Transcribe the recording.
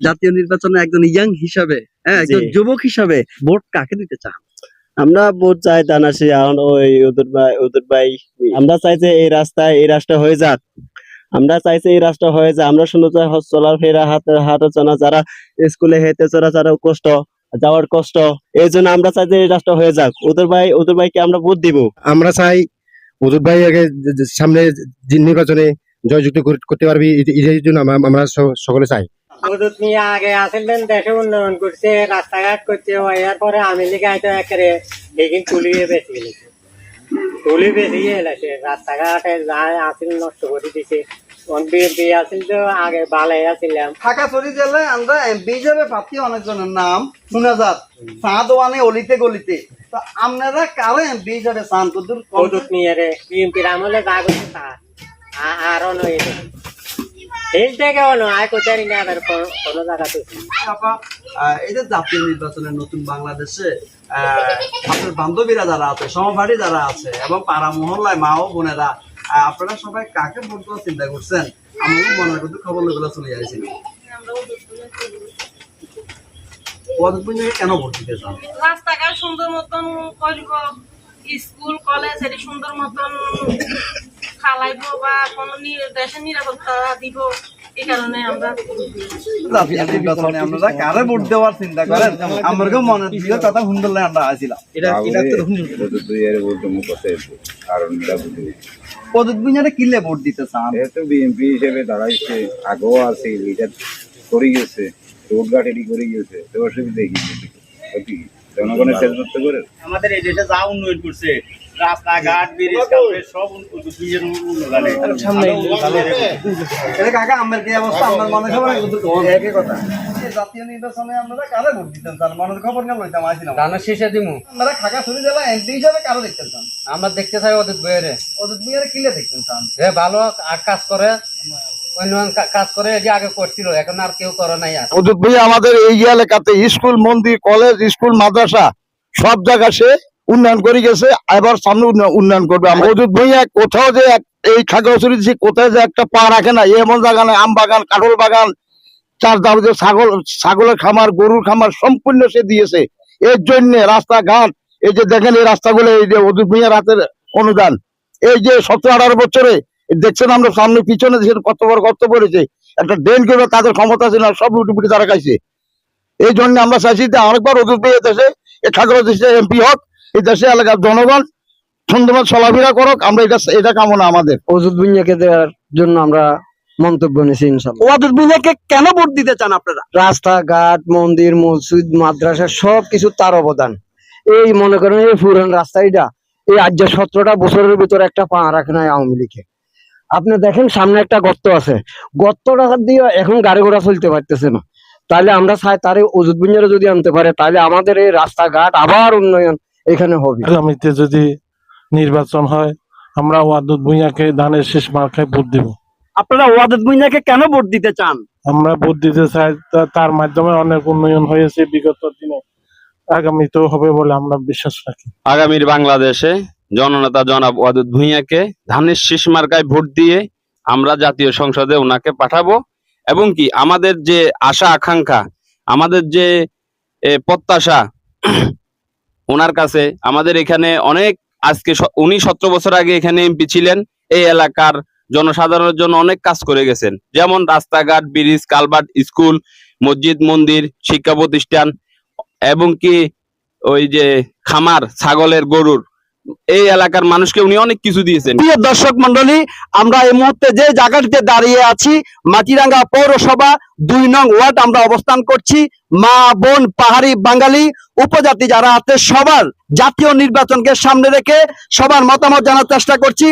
জাতীয় নির্বাচনে একজন ইয়াং হিসাবে হ্যাঁ একজন যুবক হিসাবে ভোট কাকে দিতে চান? আমরা ভোট চাই দানাশি এখন ওই উদুর ভাই উদুর ভাই। আমরা চাইছে এই রাস্তায় এই রাস্তা হয়ে যাক। আমরা চাইছে এই রাস্তা হয়ে যায় আমরা শুনে চাই হস- চলাফেরা হাতে হাঁটা চলা যারা স্কুলে হেঁটে চলা যারা কষ্ট যাওয়ার কষ্ট এই জন্য আমরা চাই যে এই রাস্তা হয়ে যাক। উদুর ভাই উদুর ভাইকে আমরা ভোট দিব। আমরা চাই উদুর ভাই আগে সামনে নির্বাচনে জয়যুক্ত করতে পারবি এই জন্য আমরা সকলে চাই। মদত নিয়ে আগে আসলেন দেশে উন্নয়ন করছে রাস্তাঘাট করছে এর পরে আমি লিখে হয়তো একেবারে বেগিন তুলিয়ে বেশি গেছে তুলি বেশি এলাছে রাস্তাঘাটে যা আসিল নষ্ট করে দিছে। বিএনপি আসিল তো আগে ভালো আসিলাম। খাগড়াছড়ি জেলায় আমরা এমপি হিসেবে প্রার্থী অনেকজনের নাম শোনা যাত চা দোয়ানে অলিতে গলিতে। তো আপনারা কারও এমপি হিসেবে চান কদুর মদত নিয়ে রে বিএনপির আমলে যা করছে তা আরও নয় এই থেকে হলো আয় কোচারি না? আর কোনো কোনো জায়গাতে। আপা আহ, এই যে জাতীয় নির্বাচনের নতুন বাংলাদেশে আহ, আপনার বান্ধবীরা যারা আছে সহপাঠী যারা আছে এবং পাড়া মহল্লায় মা ও বোনেরা আপনারা সবাই কাকে ভোট দেওয়ার চিন্তা করছেন? আমি মনের কিন্তু খবরগুলো চলে পদপুঞ্জকে কেন ভোট দিতে চান? রাস্তাঘাট সুন্দর মতন করব স্কুল কলেজ এটি সুন্দর মতন খালাইব বা কোনো দেশের নিরাপত্তা দিব আপনারা কারে ভোট দেওয়ার চিন্তা করেন? আমারও মনের দিকে কথা সুন্দর আমরা আসছিলাম পদপুঞ্জে কিলে ভোট দিতে চান? যেহেতু বিএনপি হিসেবে দাঁড়াইছে আগেও আছে লিডার করে গেছে রোড ঘাট এটি করে গেছে তো অসুবিধা কি? কি? জনগণের করে? আমাদের এই দেশে যা উন্নয়ন করছে রাস্তাঘাট ব্রিজ সব কাকা আমার কি অবস্থা? আমার মনে খবর একই কথা। জাতীয় নির্বাচনে আপনারা কারে ভোট দিতেন চান? মনের খবর নিয়ে লইতাম আসছিলাম রান্না শেষে দিমু। আপনারা খাগা ছড়ি জেলা এমপি হিসাবে কারও দেখতেন চান? আমরা দেখতে চাই ওদের বইয়েরে ওদের মেয়েরা কিলে দেখতেন চান? ভালো আর কাজ করে কাজ করে যে আগে করছিল এখন আর কেউ করে নাই আর। অদূত ভাই আমাদের এই এলাকাতে স্কুল মন্দির কলেজ স্কুল মাদ্রাসা সব জায়গা সে উন্নয়ন করে গেছে, এবার সামনে উন্নয়ন করবে। অদূত ভাইয়া, কোথাও যে এই খাগড়াছড়ি যে কোথায় যে একটা পা রাখে না, এমন জায়গা নাই, আম বাগান, কাঠল বাগান, চার দাবতে ছাগল, ছাগলের খামার, গরুর খামার সম্পূর্ণ সে দিয়েছে। এর জন্য রাস্তাঘাট, এই যে দেখেন এই রাস্তাগুলো, এই যে অদূত ভাইয়ার হাতের অনুদান। এই যে সতেরো, আঠারো বছরে, দেখছেন আমরা সামনে পিছনে কত বড় গর্ত পড়েছে, একটা ড্রেন করবে, তাদের ক্ষমতা ছিল সব লুটিপুটি তারা খাইছে। এই জন্য আমরা চাইছি যে আরেকবার অদূত ভাই দেশে, এই ঠাকুর দেশে এমপি হোক এই দেশে এলাকার জনগণ সুন্দরভাবে চলাফেরা করুক আমরা এটা এটা কামনা আমাদের। ওজুদ বুনিয়াকে দেওয়ার জন্য আমরা মন্তব্য নিয়েছি ইনশাল্লাহ। ওয়াদুদ কেন ভোট দিতে চান আপনারা? রাস্তাঘাট মন্দির মসজিদ মাদ্রাসা সব কিছু তার অবদান। এই মনে করেন এই পুরান রাস্তাটা এই আজ সতেরোটা বছরের ভিতরে একটা পা রাখে নাই আওয়ামী লীগে। আপনি দেখেন সামনে একটা গর্ত আছে। গর্তটা দিয়ে এখন গাড়ি ঘোড়া চলতে পারতেছে না। তাহলে আমরা চাই তারে ওজুদ বুনিয়ারে যদি আনতে পারে তাহলে আমাদের এই রাস্তাঘাট আবার উন্নয়ন এখানে হবে। আগামীতে যদি নির্বাচন হয় আমরা ওয়াদুদ ভুঁইয়াকে ধানের শেষ মার্কায় ভোট দেব। আপনারা ওয়াদুদ মিয়াকে কেন ভোট দিতে চান? আমরা ভোট দিতে চাই তার মাধ্যমে অনেক উন্নয়ন হয়েছে বিগত দিনে। আগামীতেও হবে বলে আমরা বিশ্বাস রাখি। আগামীর বাংলাদেশে জননেতা জনাব ওয়াদুদ ভুঁইয়াকে ধানের শীষ মার্কায় ভোট দিয়ে আমরা জাতীয় সংসদে ওনাকে পাঠাবো। এবং কি আমাদের যে আশা আকাঙ্ক্ষা আমাদের যে এ, প্রত্যাশা ওনার কাছে। আমাদের এখানে অনেক আজকে উনি সতেরো বছর আগে এখানে এমপি ছিলেন। এই এলাকার জনসাধারণের জন্য অনেক কাজ করে গেছেন। যেমন রাস্তাঘাট, ব্রিজ, কালভার্ট স্কুল, মসজিদ, মন্দির, শিক্ষা প্রতিষ্ঠান, এবং কি ওই যে খামার, ছাগলের গরুর এই এলাকার মানুষকে উনি অনেক কিছু দিয়েছেন। প্রিয় দর্শক মন্ডলী আমরা এই মুহূর্তে যে জায়গাটিতে দাঁড়িয়ে আছি, মাটিরাঙ্গা পৌরসভা দুই নং ওয়ার্ড আমরা অবস্থান করছি। মা, বোন, পাহাড়ি বাঙালি, উপজাতি যারা আছে, সবার জাতীয় নির্বাচনকে সামনে রেখে সবার মতামত জানার চেষ্টা করছি।